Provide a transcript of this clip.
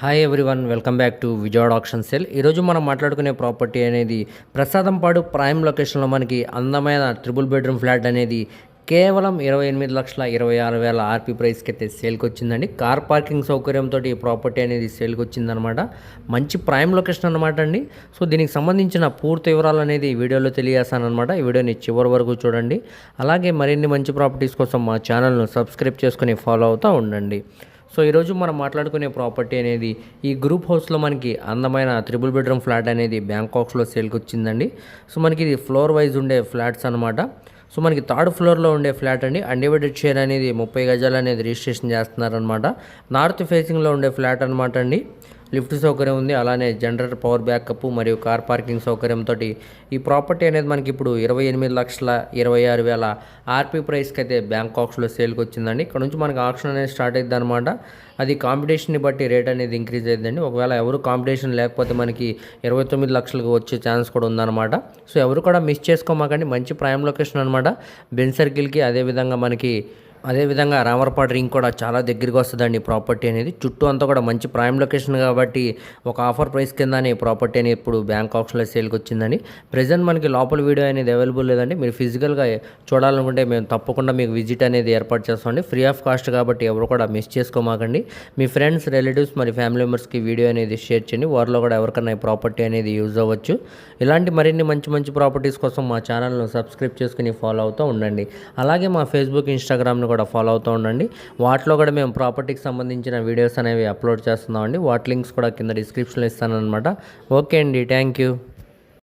Hi everyone welcome back to Vijayawada option sell ఈరోజు మనం మాట్లాడుకునే ప్రాపర్టీ అనేది ప్రసాదంపాడు ప్రైమ్ లొకేషన్లో మనకి అందమైన ట్రిపుల్ బెడ్రూమ్ ఫ్లాట్ అనేది కేవలం ఇరవై ఎనిమిది లక్షల ఇరవై ఆరు వేల ఆర్పీ ప్రైస్కి అయితే సేల్కి వచ్చిందండి. కార్ పార్కింగ్ సౌకర్యంతో ఈ ప్రాపర్టీ అనేది సేల్కి వచ్చిందనమాట మంచి ప్రైమ్ లొకేషన్ అనమాట అండి. సో దీనికి సంబంధించిన పూర్తి వివరాలు అనేది ఈ వీడియోలో తెలియజేస్తానమాట ఈ వీడియోని చివరి వరకు చూడండి. అలాగే మరిన్ని మంచి ప్రాపర్టీస్ కోసం మా ఛానల్ను సబ్స్క్రైబ్ చేసుకుని ఫాలో అవుతూ ఉండండి. సో ఈరోజు మనం మాట్లాడుకునే ప్రాపర్టీ అనేది ఈ గ్రూప్ హౌస్లో మనకి అందమైన త్రిబుల్ బెడ్రూమ్ ఫ్లాట్ అనేది బ్యాంకాక్స్లో సేల్కి వచ్చిందండి సో మనకి ఇది ఫ్లోర్ వైజ్ ఉండే ఫ్లాట్స్ అనమాట సో మనకి థర్డ్ ఫ్లోర్లో ఉండే ఫ్లాట్ అండి. అన్డివైడెడ్ షేర్ అనేది ముప్పై గజాలు అనేది రిజిస్ట్రేషన్ చేస్తున్నారనమాట నార్త్ ఫేసింగ్లో ఉండే ఫ్లాట్ అనమాట అండి. లిఫ్ట్ సౌకర్యం ఉంది. అలానే జనరేటర్ పవర్ బ్యాకప్ మరియు కార్ పార్కింగ్ సౌకర్యంతో ఈ ప్రాపర్టీ అనేది మనకి ఇప్పుడు ఇరవై ఎనిమిది లక్షల ఇరవై ఆరు వేల ఆర్పీ ప్రైస్కి అయితే బ్యాంకాక్స్లో సేల్కి వచ్చిందండి. ఇక్కడ నుంచి మనకి ఆప్షన్ అనేది స్టార్ట్ అయింది అనమాట అది కాంపిటీషన్ని బట్టి రేట్ అనేది ఇంక్రీజ్ అయిందండి ఒకవేళ ఎవరు కాంపిటీషన్ లేకపోతే మనకి ఇరవై తొమ్మిది లక్షలకు వచ్చే ఛాన్స్ కూడా ఉందన్నమాట. సో ఎవరు కూడా మిస్ చేసుకోమాకండి. మంచి ప్రైమ్ లొకేషన్ అనమాట బెన్ సర్కిల్కి అదేవిధంగా మనకి అదేవిధంగా రామర్పాడు రింగ్ కూడా చాలా దగ్గరికి వస్తుందండి ప్రాపర్టీ అనేది. చుట్టూ అంతా కూడా మంచి ప్రైమ్ లొకేషన్ కాబట్టి ఒక ఆఫర్ ప్రైస్ కింద ప్రాపర్టీ అనేది ఇప్పుడు బ్యాంక్ ఆప్షన్లో సేల్కి వచ్చిందని ప్రజెంట్ మనకి లోపల వీడియో అనేది అవైలబుల్ లేదండి. మీరు ఫిజికల్గా చూడాలనుకుంటే మేము తప్పకుండా మీకు విజిట్ అనేది ఏర్పాటు చేస్తామండి. ఫ్రీ ఆఫ్ కాస్ట్ కాబట్టి ఎవరు కూడా మిస్ చేసుకోమాకండి. మీ ఫ్రెండ్స్ రిలేటివ్స్ మరి ఫ్యామిలీ మెంబర్స్కి వీడియో అనేది షేర్ చేయండి. వారిలో కూడా ఎవరికైనా ఈ ప్రాపర్టీ అనేది యూజ్ అవ్వచ్చు. ఇలాంటి మరిన్ని మంచి మంచి ప్రాపర్టీస్ కోసం మా ఛానల్ను సబ్స్క్రైబ్ చేసుకుని ఫాలో అవుతూ ఉండండి. అలాగే మా ఫేస్బుక్ ఇన్స్టాగ్రామ్ను కూడా ఫాలో అవుతూ ఉండండి. వాటిలో కూడా మేము ప్రాపర్టీకి సంబంధించిన వీడియోస్ అనేవి అప్లోడ్ చేస్తున్నామండి. వాటి లింక్స్ కూడా కింద డిస్క్రిప్షన్లో ఇస్తానన్నమాట. ఓకే అండి థ్యాంక్ యూ